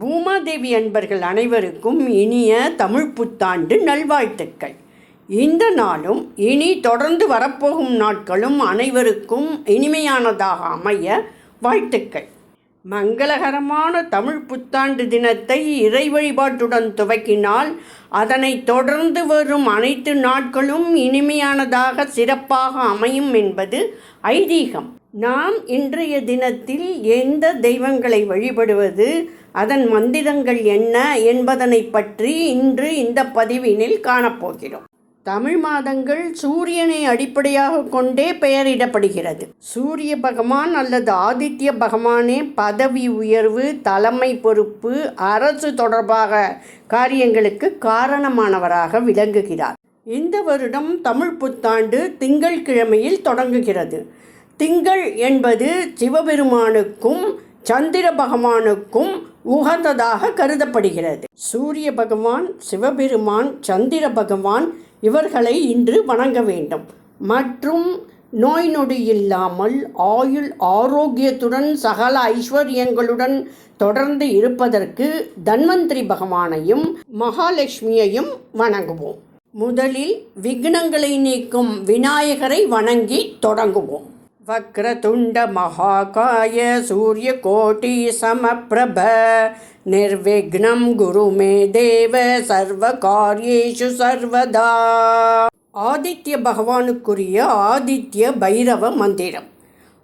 பூமாதேவி அன்பர்கள் அனைவருக்கும் இனிய தமிழ் புத்தாண்டு நல்வாழ்த்துக்கள். இந்த நாளும் இனி தொடர்ந்து வரப்போகும் நாட்களும் அனைவருக்கும் இனிமையானதாக அமைய வாழ்த்துக்கள். மங்களகரமான தமிழ் புத்தாண்டு தினத்தை இறை வழிபாட்டுடன் துவக்கினால் அதனைத் தொடர்ந்து வரும் அனைத்து நாட்களும் இனிமையானதாக சிறப்பாக அமையும் என்பது ஐதீகம். நாம் இன்றைய தினத்தில் எந்த தெய்வங்களை வழிபடுவது அதன் மந்திரங்கள் என்ன என்பதனை பற்றி இன்று இந்த பதிவினில் காணப்போகிறோம். தமிழ் மாதங்கள் சூரியனை அடிப்படையாக கொண்டே பெயரிடப்படுகிறது. சூரிய பகவான் அல்லது ஆதித்ய பகவானே பதவி உயர்வு தலைமை பொறுப்பு அரசு தொடர்பாக காரியங்களுக்கு காரணமானவராக விளங்குகிறார். இந்த வருடம் தமிழ் புத்தாண்டு திங்கட்கிழமையில் தொடங்குகிறது. திங்கள் என்பது சிவபெருமானுக்கும் சந்திர பகவானுக்கும் உகந்ததாக கருதப்படுகிறது. சூரிய பகவான் சிவபெருமான் சந்திர பகவான் இவர்களை இன்று வணங்க வேண்டும். மற்றும் நோய் நொடி இல்லாமல் ஆயுள் ஆரோக்கியத்துடன் சகல ஐஸ்வர்யங்களுடன் தொடர்ந்து இருப்பதற்கு தன்வந்திரி பகவானையும் மகாலட்சுமியையும் வணங்குவோம். முதலில் விக்னங்களை நீக்கும் விநாயகரை வணங்கி தொடங்குவோம். வக்ரதுண்ட மகாகாய சூரியகோட்டி சமப்பிரப நிர்விக்னம் குரு மே தேவ சர்வ காரியேஷு சர்வதா ஆதித்ய பகவானுக்குரிய ஆதித்ய பைரவ மந்திரம்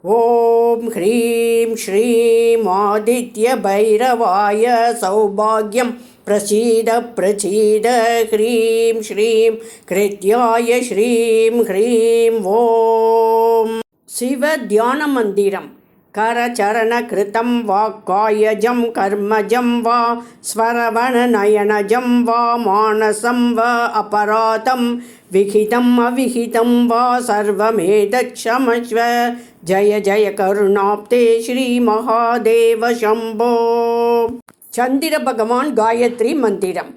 ஓம் ஹ்ரீம் ஸ்ரீம் ஆதித்ய பைரவாய சௌபாகியம் பிரசீத பிரசீத ஹ்ரீம் ஸ்ரீம் கிருத்யாய ஸ்ரீம் ஹ்ரீம் ஓம் शिवध्यानमन्दिरं। करचरणकृतं वा कायजं कर्मजं वा स्वरवणनयनजं वा मानसं वा अपराधं विहितम् अविहितं वा सर्वमेतत्क्षमस्व जय जय करुणाप्ते श्रीमहादेव शम्भो। चन्द्रभगवान् गायत्री मन्दिरम्।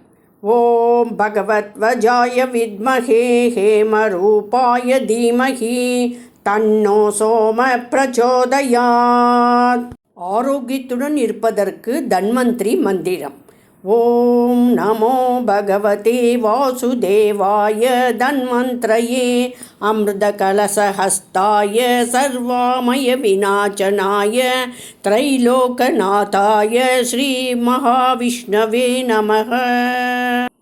ॐ भगवत्वजाय विद्महे हेमरूपाय धीमहि। தன்னோ சோம பிரச்சோதயாத். ஆரோக்கியத்துடன் இருப்பதற்கு தன்வந்திரி மந்திரம். ஓம் நமோ பகவதே வாசுதேவாய தன்வந்திரயே. அமிர்தகலசஹஸ்தாய சர்வாமய விநாச்சனாய திரைலோகநாதாய ஸ்ரீ மகாவிஷ்ணவே நமக.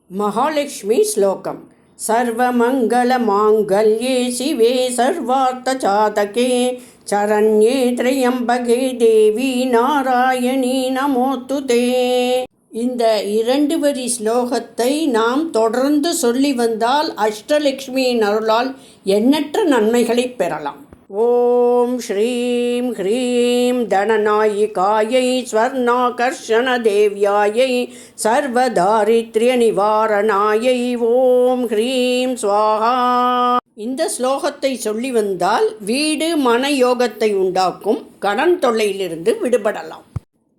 மகாலட்சுமி ஸ்லோகம். सर्वमङ्गलमाङ्गल्ये शिवे सर्वार्थचातके चरण्ये त्र्यम्बके தேவி நாராயணி நமோத்து தே இந்த இரண்டு வரி ஸ்லோகத்தை நாம் தொடர்ந்து சொல்லி வந்தால் அஷ்டலக்ஷ்மியின் அருளால் எண்ணற்ற நன்மைகளை பெறலாம் ஓம் ஸ்ரீம் ஹ்ரீம் தனநாயிகாயை ஸ்வர்ணாகர்ஷணதேவ்யாயை சர்வதாரித்ரிய நிவாரணாயை ஓம் ஹ்ரீம் ஸ்வாஹா. இந்த ஸ்லோகத்தை சொல்லி வந்தால் வீடு மன யோகத்தை உண்டாக்கும் கடன் தொல்லையிலிருந்து விடுபடலாம்.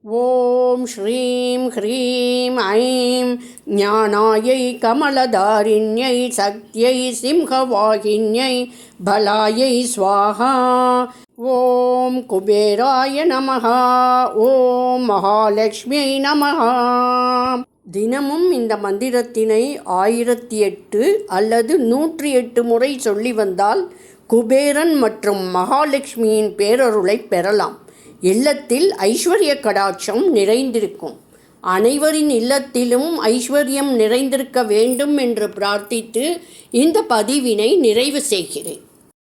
ஓம் ஸ்ரீம் ஹ்ரீம் ஐம். ஞானாயை கமலதாரிண்யை சக்தியை சிம்ஹவாகின்யை பலாயை ஸ்வாகா ஓம் குபேராய நமஹா. ஓம் மகாலட்சுமியை நமஹா. தினமும் இந்த மந்திரத்தினை ஆயிரத்தி எட்டு அல்லது நூற்றி எட்டு முறை சொல்லி வந்தால் குபேரன் மற்றும் மகாலட்சுமியின் பேரருளை பெறலாம். இல்லத்தில் ஐஸ்வர்ய கடாட்சம் நிறைந்திருக்கும். அனைவரின் இல்லத்திலும் ஐஸ்வர்யம் நிறைந்திருக்க வேண்டும் என்று பிரார்த்தித்து இந்த பதிவினை நிறைவு செய்கிறேன்.